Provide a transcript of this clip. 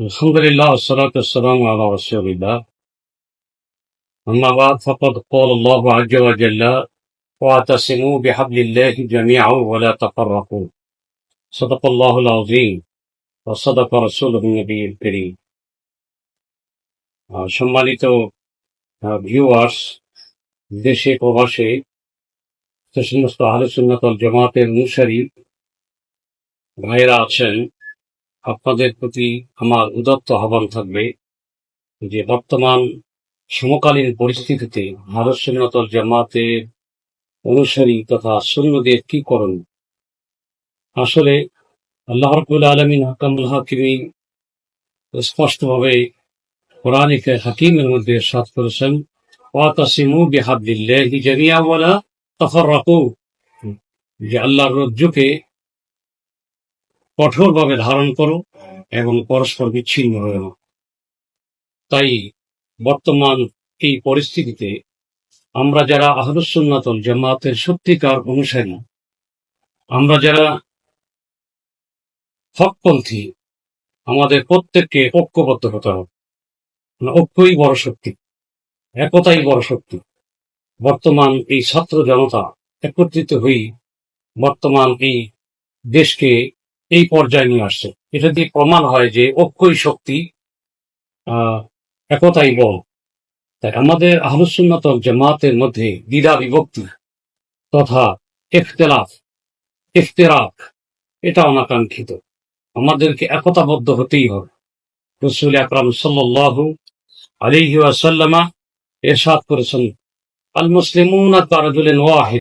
الحمد لله والصلاة والسلام على رسول الله أما بعد فقد قال الله عز وجل واعتصموا بحبل الله جميعا ولا تفرقوا صدق الله العظيم وصدق رسوله النبي الكريم আহ, সম্মানিত ভিউয়ার্স দেশে প্রবাসে যে সমস্ত আহলে সুন্নাতল জামাতের অনুসারী ভাইয়েরা আছেন আপনাদের প্রতি আমার উদত্ত আহ্বান থাকবে যে বর্তমান সমকালীন পরিস্থিতিতে ভারত সুন্নতল জামাতের অনুসারী তথা সৈন্যদের কি করণ? আসলে আল্লাহ রবুল আলমিন হাকামুল হাকিমি স্পষ্টভাবে কোরআনিক হাকিমের মধ্যে সাত করেছেন, ওয়াতাসিমু বিহাবলিল্লাহি জামিয়া ওয়ালা তাফাররাকু যে আল্লাহর রজ্জুকে কঠোরভাবে ধারণ করো এবং পরস্পর বিচ্ছিন্ন হয়ে না তাই বর্তমান এই পরিস্থিতিতে আমরা যারা আহলুসুন্নাতল জামাতের সত্যিকার অনুসারী, আমরা যারা হকপন্থী, আমাদের প্রত্যেককে ঐক্যবদ্ধ হতে হবে। মানে ঐক্যই বড় শক্তি, একতাই বড় শক্তি। বর্তমান এই ছাত্র জনতা একত্রিত হয়ে বর্তমান এই দেশকে এই পর্যায়ে নিয়ে আসছে। এটা দিয়ে প্রমাণ হয় যে ঐক্যই শক্তি একতাই বল। তাই আমাদের আহলুসুন্নত জামাতের মধ্যে দ্বিধা বিভক্তি তথা ইখতলাফ, ইফতেরাক, এটা অনাকাঙ্ক্ষিত। আমাদেরকে একতাবদ্ধ হতেই হবে। রসুল আকরাম সাল্লাল্লাহু আলাইহি ওয়াসাল্লামা এরশাদ করেছেন আল কারাজুলিন ওয়াহিদ